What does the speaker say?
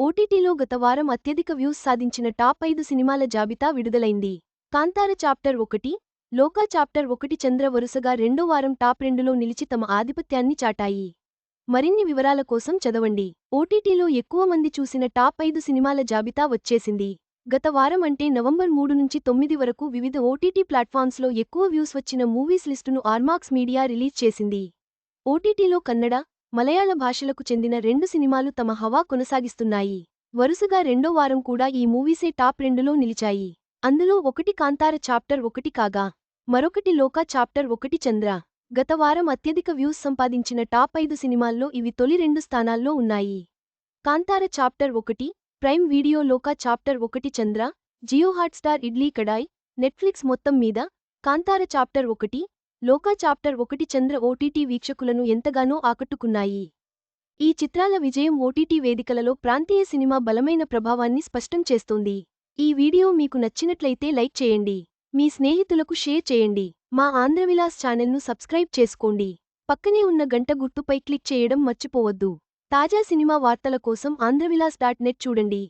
ఓటీటీలో గత వారం అత్యధిక వ్యూస్ సాధించిన టాప్ ఐదు సినిమాల జాబితా విడుదలైంది. కాంతార చాప్టర్ ఒకటి లోకా చాప్టర్ ఒకటి చంద్ర వరుసగా రెండో వారం టాప్ రెండులో నిలిచి తమ ఆధిపత్యాన్ని చాటాయి. మరిన్ని వివరాల కోసం చదవండి. ఓటీటీలో ఎక్కువ మంది చూసిన టాప్ ఐదు సినిమాల జాబితా వచ్చేసింది. గత వారం అంటే నవంబర్ మూడు నుంచి తొమ్మిది వరకు వివిధ ఓటీటీ ప్లాట్ఫామ్స్లో ఎక్కువ వ్యూస్ వచ్చిన మూవీస్ లిస్టును ఆర్మాక్స్ మీడియా రిలీజ్ చేసింది. ఓటీటీలో కన్నడ మలయాళ భాషలకు చెందిన రెండు సినిమాలు తమ హవా కొనసాగిస్తున్నాయి. వరుసగా రెండో వారం కూడా ఈ మూవీసే టాప్ రెండులో నిలిచాయి. అందులో ఒకటి కాంతార చాప్టర్ ఒకటి కాగా మరొకటి లోకా చాప్టర్ ఒకటి చంద్ర. గత వారం అత్యధిక వ్యూస్ సంపాదించిన టాప్ ఐదు సినిమాల్లో ఇవి తొలి రెండు స్థానాల్లో ఉన్నాయి. కాంతార చాప్టర్ ఒకటి ప్రైమ్ వీడియో లోకా చాప్టర్ ఒకటి చంద్ర జియో హాట్స్టార్ ఇడ్లీ కడాయ్ నెట్ఫ్లిక్స్ మొత్తం మీద కాంతార చాప్టర్ ఒకటి లోకా చాప్టర్ ఒకటి చంద్ర ఓటీటీ వీక్షకులను ఎంతగానో ఆకట్టుకున్నాయి. ఈ చిత్రాల విజయం ఓటీటీ వేదికలలో ప్రాంతీయ సినిమా బలమైన ప్రభావాన్ని స్పష్టం చేస్తోంది. ఈ వీడియో మీకు నచ్చినట్లయితే లైక్ చేయండి. మీ స్నేహితులకు షేర్ చేయండి. మా ఆంధ్రవిలాస్ ఛానల్ను సబ్స్క్రైబ్ చేసుకోండి. పక్కనే ఉన్న గంట గుర్తుపై క్లిక్ చేయడం మర్చిపోవద్దు. తాజా సినిమా వార్తల కోసం ఆంధ్రవిలాస్ డాట్ నెట్ చూడండి.